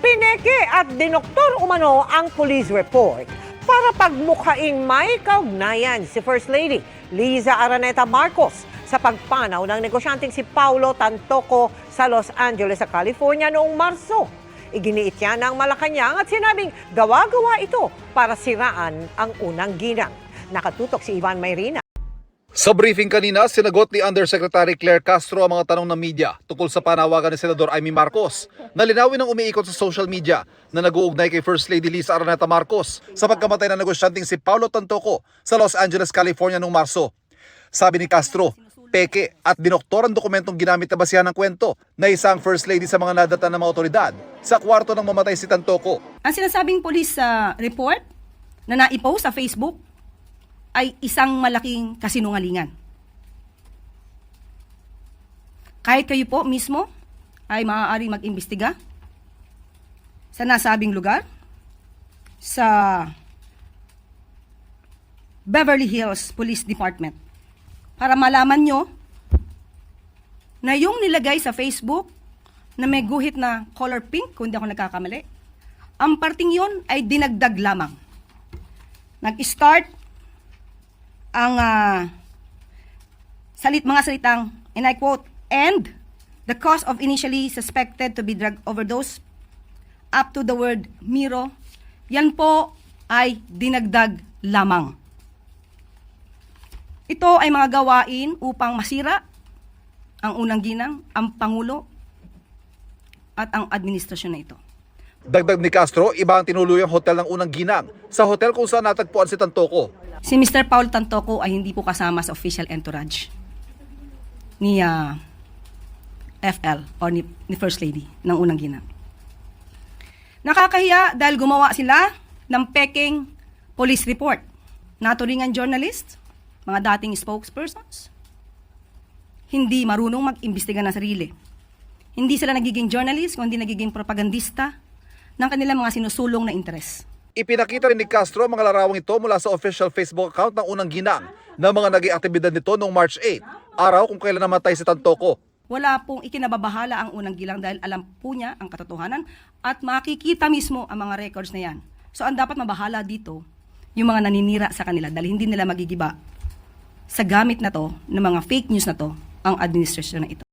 Pineke at dinoktor umano ang police report para pagmukhaing may kaugnayan si First Lady Liza Araneta Marcos sa pagpanaw ng negosyanteng si Paulo Tantoco sa Los Angeles sa California noong Marso. Iginiit niya ng Malacanang at sinabing gawa-gawa ito para siraan ang unang ginang. Nakatutok si Ivan Mayrina. Sa briefing kanina, sinagot ni Undersecretary Claire Castro ang mga tanong ng media tungkol sa panawagan ni Senador Amy Marcos na linawin ang umiikot sa social media na nag-uugnay kay First Lady Lisa Araneta Marcos sa pagkamatay ng negosyanteng si Paulo Tantoco sa Los Angeles, California noong Marso. Sabi ni Castro, peke at dinoktor ang dokumentong ginamit na basihan ng kwento na isang First Lady sa mga nadata ng mga otoridad sa kwarto ng mamatay si Tantoco. Ang sinasabing police sa report na naipost sa Facebook ay isang malaking kasinungalingan. Kahit kayo po mismo ay maaaring mag-imbestiga sa nasabing lugar sa Beverly Hills Police Department para malaman nyo na yung nilagay sa Facebook na may guhit na color pink, kung hindi ako nagkakamali, ang parting yon ay dinagdag lamang. Nag-start ang ah, salit mga salitang, and I quote, and the cause of initially suspected to be drug overdose up to the word Miro, yan po ay dinagdag lamang. Ito ay mga gawain upang masira ang unang ginang, ang Pangulo, at ang administrasyon na ito. Dagdag ni Castro, iba ang tinuluyang hotel ng unang ginang sa hotel kung saan natagpuan si Tantoco. Si Mr. Paul Tantoco ay hindi po kasama sa official entourage ni ah, FL o ni, ni First Lady ng unang ginang. Nakakahiya dahil gumawa sila ng peking police report. Naturingan journalist, mga dating spokespersons, hindi marunong mag-imbestiga ng sarili. Hindi sila nagiging journalist, kundi nagiging propagandista ng kanilang mga sinusulong na interes. Ipinakita rin ni Castro ang mga larawang ito mula sa official Facebook account ng unang ginang na mga naging aktibidad nito noong March 8, araw kung kailan namatay si Tantoco. wala pong ikinababahala ang unang gilang dahil alam po niya ang katotohanan at makikita mismo ang mga records na yan. So ang dapat mabahala dito, yung mga naninira sa kanila dahil hindi nila magigiba sa gamit na to, ng mga fake news na to, ang administrasyon na ito.